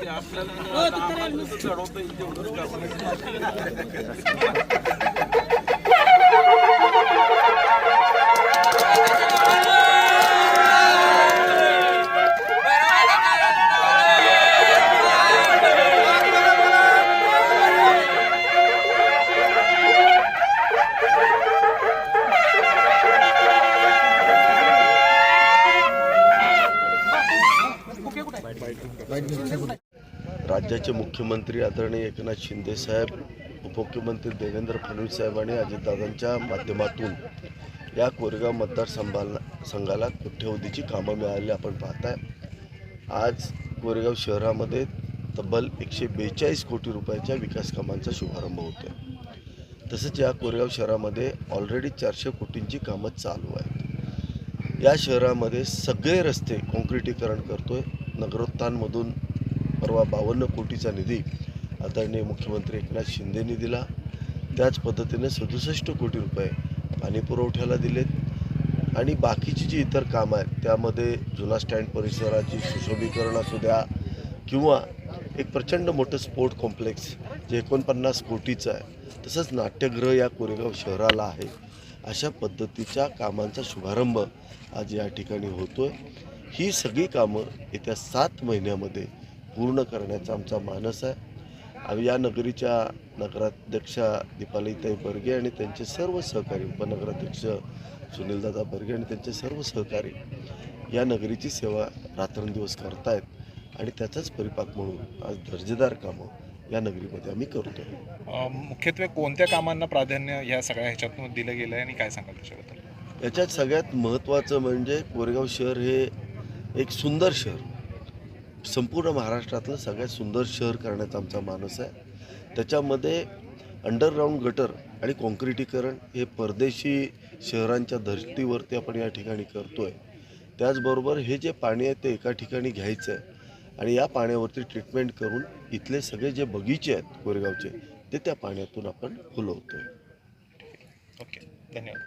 ते आपल्याला चढवता येईल तेवढंच राज्याचे मुख्यमंत्री आदरणीय एकनाथ शिंदे साहेब उपमुख्यमंत्री देवेंद्र फडणवीस साहेब आणि अजितदादांच्या माध्यमातून या कोरेगाव मतदारसंघाला संघाला कोट्यवधीची कामं मिळाली आपण पाहताय. आज कोरेगाव शहरामध्ये तब्बल एकशे बेचाळीस कोटी रुपयाच्या विकास कामांचा शुभारंभ होतो आहे तसंच या कोरेगाव शहरामध्ये ऑलरेडी चारशे कोटींची कामं चालू आहेत. या शहरामध्ये सगळे रस्ते काँक्रिटीकरण करतोय. नगरोत्थानमधून परवा बावन्न कोटीचा निधी आदरणीय मुख्यमंत्री एकनाथ शिंदेनी दिला. त्याच पद्धतीने सदुसष्ट कोटी रुपये पाणी पुरवठ्याला दिलेत. आणि बाकीची जी इतर कामं आहेत त्यामध्ये जुना स्टँड परिसराची सुशोभीकरण असू द्या किंवा एक प्रचंड मोठं स्पोर्ट कॉम्प्लेक्स जे एकोणपन्नास कोटीचं आहे तसंच नाट्यगृह या कोरेगाव शहराला आहे अशा पद्धतीच्या कामांचा शुभारंभ आज या ठिकाणी होतो आहे ही सगळी कामं येत्या सात महिन्यामध्ये पूर्ण करण्याचा आमचा मानस आहे. आम्ही या नगरीच्या नगराध्यक्षा दीपालीताई बर्गे आणि त्यांचे सर्व सहकारी उपनगराध्यक्ष सुनीलदादा बर्गे आणि त्यांचे सर्व सहकारी या नगरीची सेवा रात्रंदिवस करतायत आणि त्याचाच परिपाक म्हणून आज दर्जेदार कामं या नगरीमध्ये आम्ही करतोय. अ, मुख्यत्वे कोणत्या कामांना प्राधान्य ह्या सगळ्या ह्याच्यातून दिलं गेलं आहे आणि काय सांगाल त्याच्याबद्दल? याच्यात सगळ्यात महत्त्वाचं म्हणजे कोरेगाव शहर हे एक सुंदर शहर. संपूर्ण महाराष्ट्रातलं सगळ्यात सुंदर शहर करण्याचा आमचा मानस आहे. त्याच्यामध्ये अंडरग्राऊंड गटर आणि कॉन्क्रिटीकरण हे परदेशी शहरांच्या धर्तीवरती आपण या ठिकाणी करतो आहे त्याचबरोबर हे जे पाणी आहे ते एका ठिकाणी घ्यायचं आहे. आणि या पाण्यावरती ट्रीटमेंट करून इथले सगळे जे बगीचे आहेत कोरेगावचे ते त्या पाण्यातून आपण फुलवतो आहे ओके धन्यवाद.